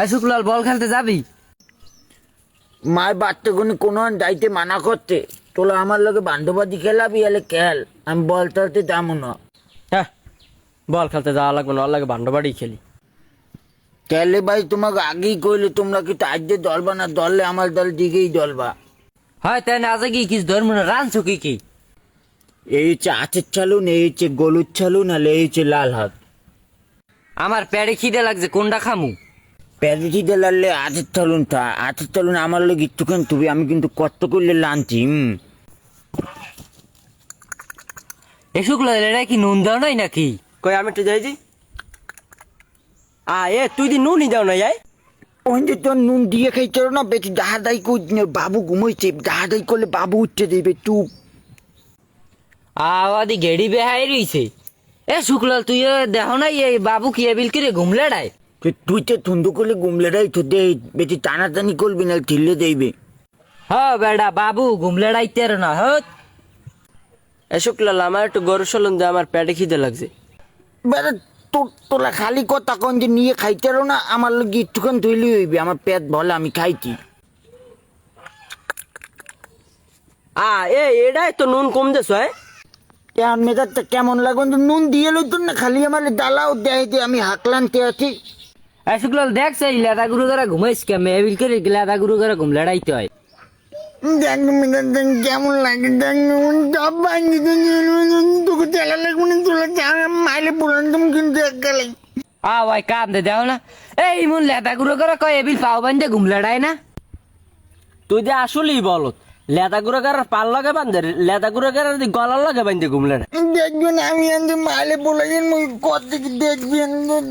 I Sukhlal বল খেলতে যাবি? মায়ের বাচ্চা কোনো কোনো যাইতে মানা করতে। তোলা আমার লগে বান্ধবাদী খেলাবি এলে খেল আমি বল তলতে যাব না। হ্যাঁ বল খেলতে যাওয়া লাগবে না লাগে ভান্ড বাড়ি খেলি। খেলে ভাই তোমাকে আগেই কইলে তোমরা কি দিয়ে দলবা না দললে আমার দল দিকেই দলবা। হয় তাই না আজকে কি কিছু ধর্ম না রানছো কি কি? এই হচ্ছে আচের চালুন এই হচ্ছে গলুর চালুন আর এই হচ্ছে লাল হাত। আমার প্যাড়ে খিদে লাগছে কোনটা খামু? প্যারিটি লাললে আচের চালুন তা। আচের চালুন আমার লোক একটুখানি তুমি আমি কিন্তু কষ্ট করলে লানছি হুম। এ শুক্লাল এটা কি নুন দাও নাই নাকি? কই আমি একটু যাইছি। আ এ তুই দি নুনি যাও না যাই ওই যে তোর নুন দিয়ে খাইতে না বেশি দাহাদাই করছি বাবু ঘুমাইছে দাহাদাই করলে বাবু উঠতে দেবে চুপ। আওয়াদি গেড়ি বেহাই রইছে। এ শুক্লাল তুই এ দেখো না এই বাবু কি এবিল করে ঘুমলে ডাই? তুই তো থন্দ করলে গুমলেটাই তো দে বেশি টানাটানি করবি না ঠিলে দেবে হ বেড়া বাবু ঘুমলে ডাইতে না হত এ শুক্লাল আমার একটু গরু সলন দে আমার পেটে খিদে লাগছে। বেড়া তোর তোলা খালি কথা কোন যে নিয়ে খাইতে পারো না আমার লোক একটুখানি ধুইলি হইবে আমার পেট ভলে আমি খাইছি আ এ এটাই তো নুন কম দেছ হ্যাঁ কেমন মেজারটা কেমন লাগুন নুন দিয়ে লইতো না খালি আমার ডালাও দেয় দিয়ে আমি হাকলানতে আছি। এ শুক্লাল দেখছ এই লেদা গুরু করে ঘুমাইস কেমন? এবিল করে লেদা গুরু করে ঘুমলে ডাইতে হয়। কেমন লাগে তোকে তেলা লাগবে না তোলা মাইলে তুমি কিন্তু এক গেলে আ ভাই কাম দে দেও না। এই মুন লেদা গুরু করে কয় এবিল পাও বান্ধে ঘুমলে ডাই না? তুই যে আসলেই বলত। লেদা গুঁড়ো গাড়ার পাল লাগে বান্ধে লেদা গুঁড়ো গাড়ার গলার লাগে বান্ধে ঘুমলে দেখবেন আমি আনতে মাইলে বলে মুই কত দেখবেন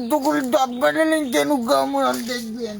তোকে দপ কাটে নেই কেন গাম দেখবেন